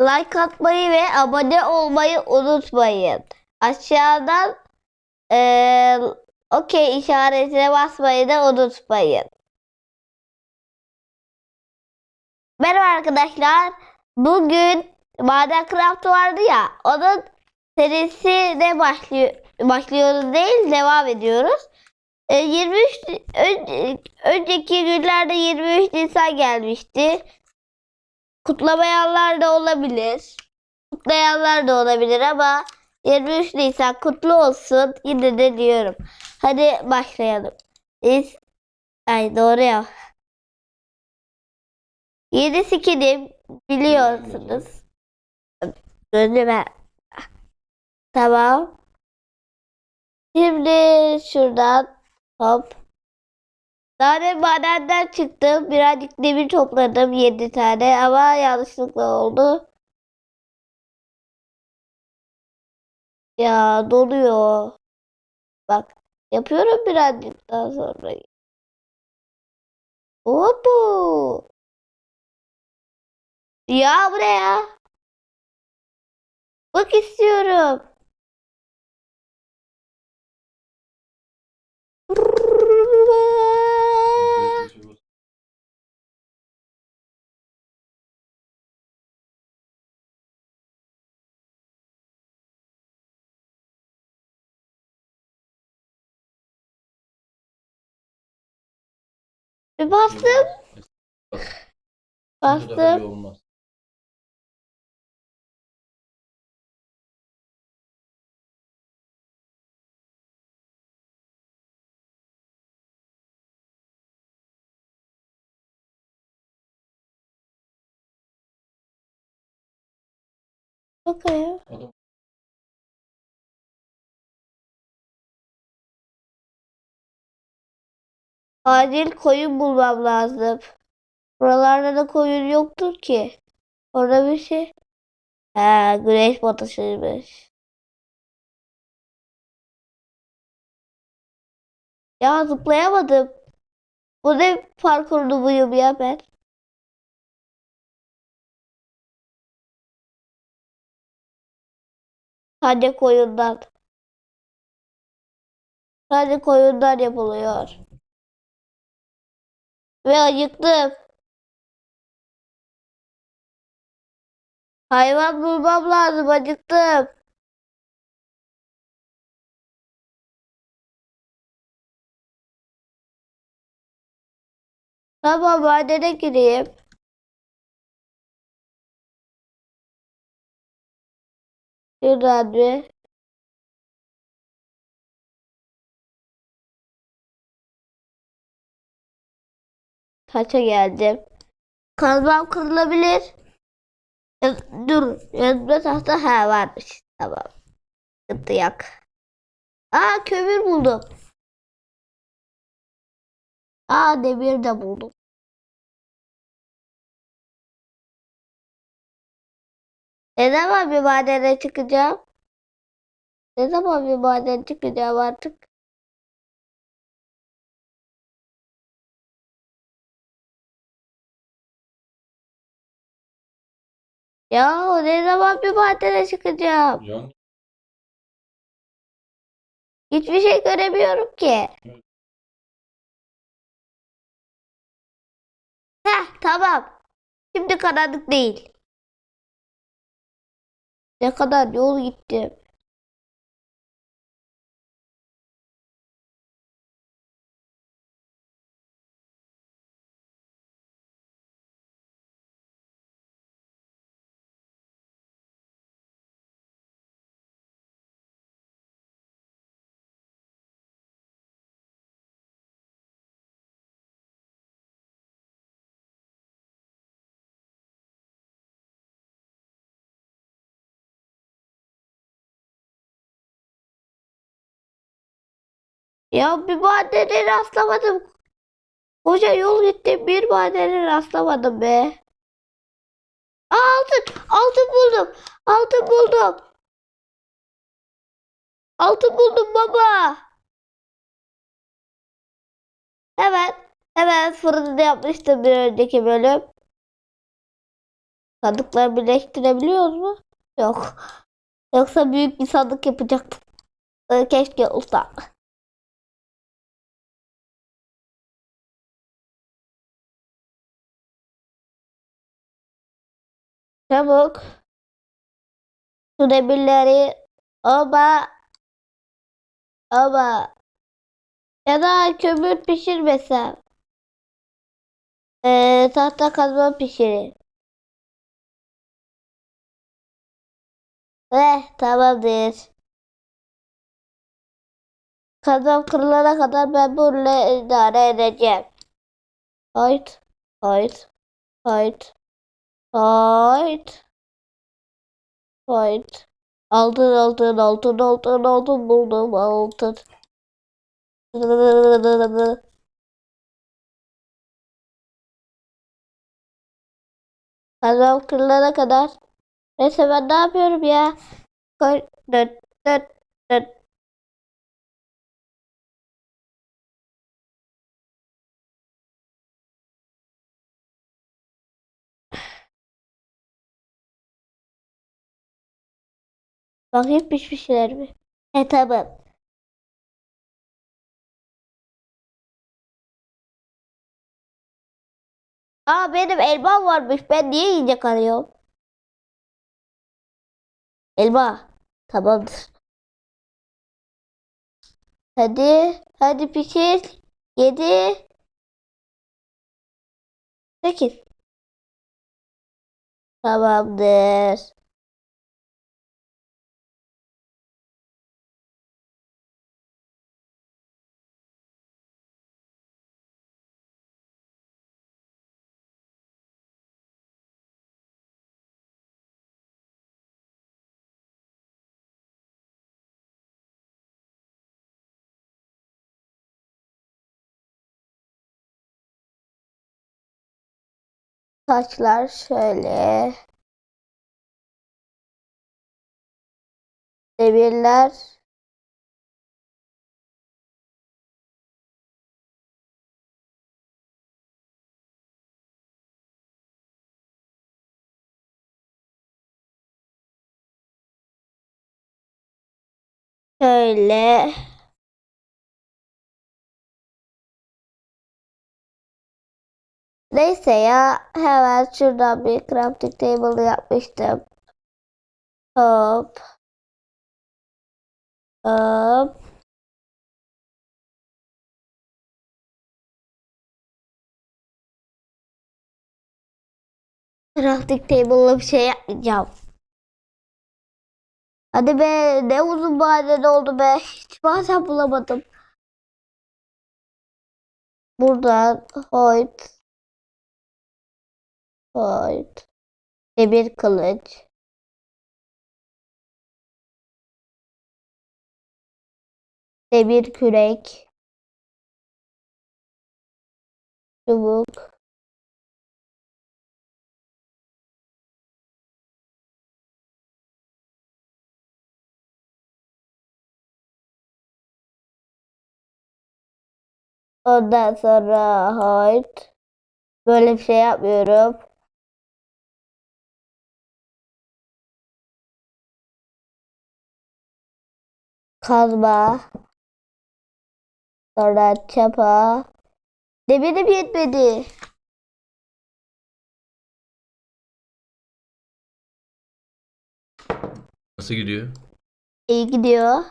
like atmayı ve abone olmayı unutmayın. Aşağıdan eee okey işaretine basmayı da unutmayın. Merhaba arkadaşlar. Bugün Minecraft vardı ya. Onun serisine başlıyor, başlıyoruz değil devam ediyoruz. E, 23 ön- önceki günlerde 23 Nisan gelmişti. Kutlamayanlar da olabilir. Kutlayanlar da olabilir ama 23 Nisan kutlu olsun yine de diyorum. Hadi başlayalım. Biz... Ay doğru ya. Yeni skinim biliyorsunuz. Önüme. Tamam. Şimdi şuradan hop. Tane madenden çıktım. Birazcık demir topladım. 7 tane ama yanlışlıkla oldu. Ya doluyor. Bak yapıyorum birazcık daha sonra. Hopu. Ya buraya. Bak istiyorum. Bir bastım. Bastım. olmaz. Bakayım. Adam Acil koyun bulmam lazım. Buralarda da koyun yoktur ki. Orada bir şey. Ha, güneş batışıymış. Ya zıplayamadım. Bu ne parkurdu muyum ya ben? Sadece koyundan. Sadece koyundan yapılıyor. Ve acıktım. Hayvan bulmam lazım. Acıktım. Tamam madene gireyim. Şuradan bir. Kaça geldim? Kazmam kırılabilir. Ya- Dur. Yanımda tahta ha varmış. Tamam. Sıkıntı yok. Aa kömür buldum. Aa demir de buldum. Ne zaman bir madene çıkacağım? Ne zaman bir madene çıkacağım artık? Ya ne zaman bir madene çıkacağım? Can Hiçbir şey göremiyorum ki. Heh tamam. Şimdi karanlık değil. Ne kadar yol gittim. Ya bir madene rastlamadım. Koca yol gittim bir madene rastlamadım be. Aa, altın, altın buldum. Altın buldum. Altın buldum baba. Hemen, hemen fırında yapmıştım bir önceki bölüm. Sandıkları birleştirebiliyoruz mu? Yok. Yoksa büyük bir sandık yapacaktım. Ee, Keşke olsa. Çabuk. Şu demirleri oba oba ya da kömür pişirmesem. Ee, tahta kazma pişirir. Eh tamamdır. Kazmam kırılana kadar ben bununla idare edeceğim. Hayt, hayt, hayt, hayt, hayt. Altın, altın, altın, altın, altın buldum, altın. Kazmam kırılana kadar. Neyse ben ne yapıyorum ya? Koy, dön, dön, dön. Bakayım pişmişler mi? He tamam. Aa benim elmam varmış. Ben niye yiyecek arıyorum? Elma. Tamamdır. Hadi. Hadi pişir. Yedi. Sekiz. Tamamdır. Saçlar şöyle. Demirler. Şöyle. Neyse ya hemen şuradan bir crafting table yapmıştım. Hop. Hop. Crafting table'la bir şey yapmayacağım. Hadi be ne uzun maden oldu be. Hiç bazen bulamadım. Buradan Hoyt. Hoyt. Demir kılıç. Demir kürek. Çubuk. Ondan sonra Hoyt. Böyle bir şey yapmıyorum. Kazma. Sonra çapa. Demirim yetmedi. Nasıl gidiyor? İyi gidiyor.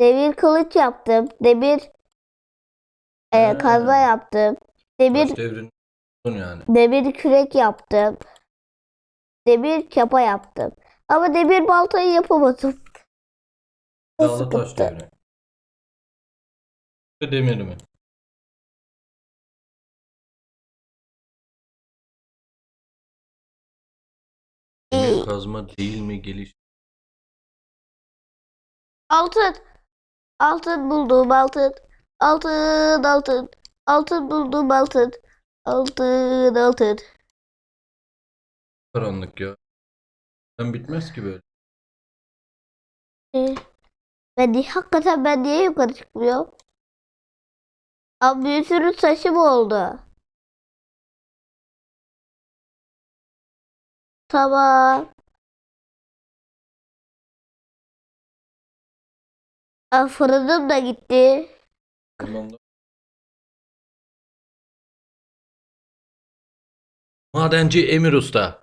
Demir kılıç yaptım. Demir e, kazma yaptım. Demir devrin yani. demir kürek yaptım. Demir çapa yaptım. Ama demir baltayı yapamadım. Bu Dağlı taş sıkıntı. devri. Ve demir mi? Demir kazma değil mi geliş? Altın. Altın buldum altın. Altın altın. Altın buldum altın. Altın altın. Karanlık ya. Sen bitmez ki böyle. Ee, Ben niye, hakikaten ben niye yukarı çıkmıyorum? Abi bir sürü saçım oldu. Tamam. Aa, fırınım da gitti. Tamam. Madenci Emir Usta.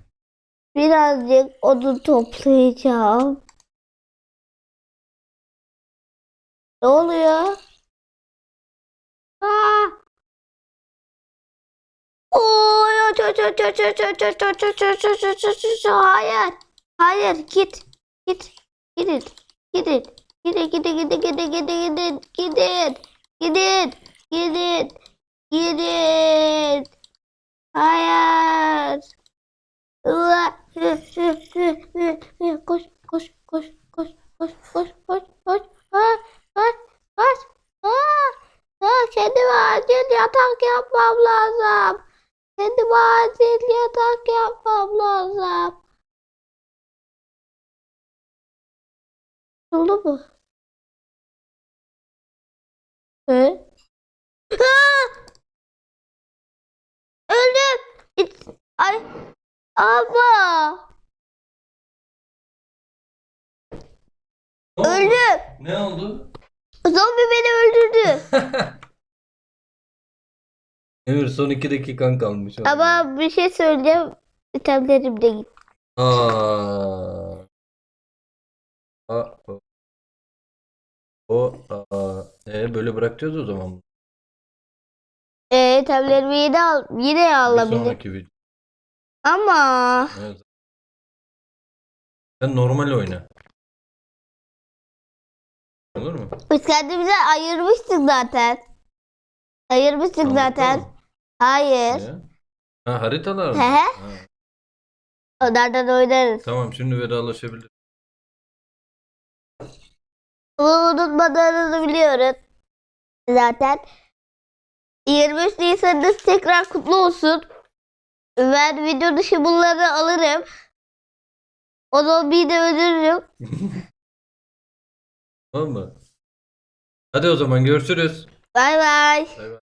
Birazcık odun toplayacağım. Ne oluyor? Aa! Oy, hayır. Hayır, git. Git. Gidin. Gidin. Gidin, gidin, gidin, gidin, gidin, gidin. Gidin. Gidin. Gidin. Hayır. Ulan. Koş koş koş koş koş koş koş koş. Kaç kaç. Aa, aa, kendime acil yatak yapmam lazım. Kendime acil yatak yapmam lazım. Oldu mu? He? Öldüm. Ay. Ama. Ne oldu? Öldüm. Ne oldu? Zombi beni öldürdü. Emir son iki dakikan kalmış. Ama bir şey söyleyeceğim. İtemlerim de gitti. Aa. Aa. O. Aa. E böyle bırakacağız o zaman. Ee, itemlerimi yine, al yine Bir alabilirim. sonraki video. Ama. Evet. Sen normal oyna. Olur mu? Biz kendimize ayırmıştık zaten. Ayırmıştık Sandıkta zaten. mı? Hayır. Ne? Ha haritalar mı? Hı hı. Ha, Onlardan oynarız. Tamam şimdi vedalaşabiliriz. Bunu unutmadığınızı biliyoruz. Zaten. 23 Nisan'ınız tekrar kutlu olsun. Ben video dışı bunları alırım. O zombiyi de öldürürüm. Tamam mı? Hadi o zaman görüşürüz. Bay bay. Bay bay.